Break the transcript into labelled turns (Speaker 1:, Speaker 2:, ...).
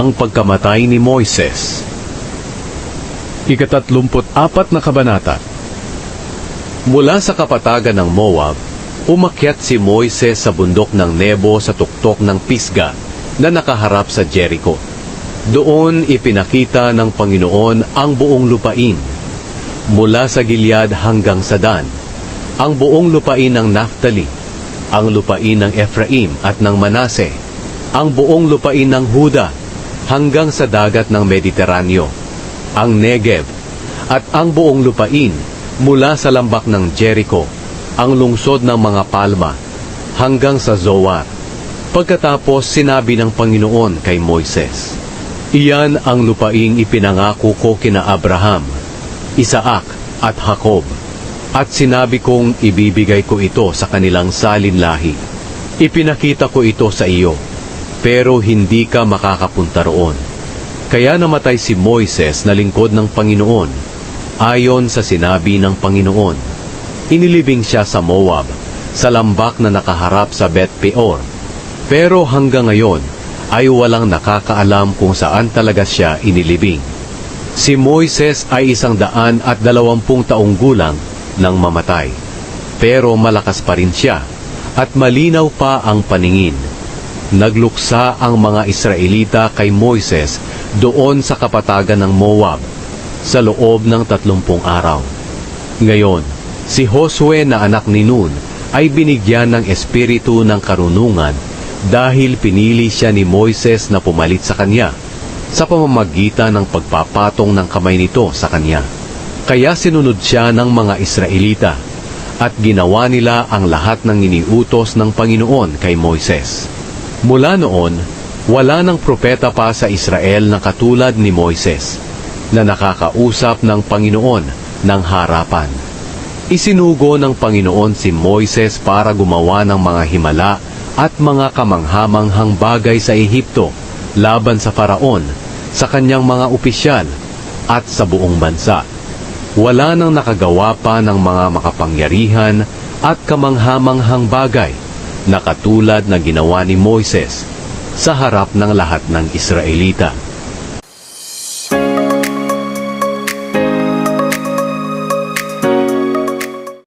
Speaker 1: ang pagkamatay ni Moises. Ikatatlumput apat na kabanata Mula sa kapatagan ng Moab, umakyat si Moises sa bundok ng Nebo sa tuktok ng Pisga na nakaharap sa Jericho. Doon ipinakita ng Panginoon ang buong lupain, mula sa Gilead hanggang sa Dan, ang buong lupain ng Naphtali, ang lupain ng Ephraim at ng Manase, ang buong lupain ng Huda hanggang sa dagat ng Mediteraneo, ang Negev, at ang buong lupain mula sa lambak ng Jericho, ang lungsod ng mga palma, hanggang sa Zoar. Pagkatapos sinabi ng Panginoon kay Moises, Iyan ang lupaing ipinangako ko kina Abraham, Isaak at Jacob, at sinabi kong ibibigay ko ito sa kanilang salinlahi. Ipinakita ko ito sa iyo, pero hindi ka makakapunta roon. Kaya namatay si Moises na lingkod ng Panginoon, ayon sa sinabi ng Panginoon. Inilibing siya sa Moab, sa lambak na nakaharap sa Bet Peor. Pero hanggang ngayon, ay walang nakakaalam kung saan talaga siya inilibing. Si Moises ay isang daan at dalawampung taong gulang nang mamatay. Pero malakas pa rin siya at malinaw pa ang paningin. Nagluksa ang mga Israelita kay Moises doon sa kapatagan ng Moab sa loob ng tatlumpung araw. Ngayon, si Josue na anak ni Nun ay binigyan ng espiritu ng karunungan dahil pinili siya ni Moises na pumalit sa kanya sa pamamagitan ng pagpapatong ng kamay nito sa kanya. Kaya sinunod siya ng mga Israelita at ginawa nila ang lahat ng iniutos ng Panginoon kay Moises. Mula noon, wala ng propeta pa sa Israel na katulad ni Moises na nakakausap ng Panginoon ng harapan. Isinugo ng Panginoon si Moises para gumawa ng mga himala at mga kamanghamanghang bagay sa Ehipto laban sa Faraon, sa kanyang mga opisyal at sa buong bansa. Wala nang nakagawa pa ng mga makapangyarihan at kamanghamanghang bagay na katulad na ginawa ni Moises sa harap ng lahat ng Israelita.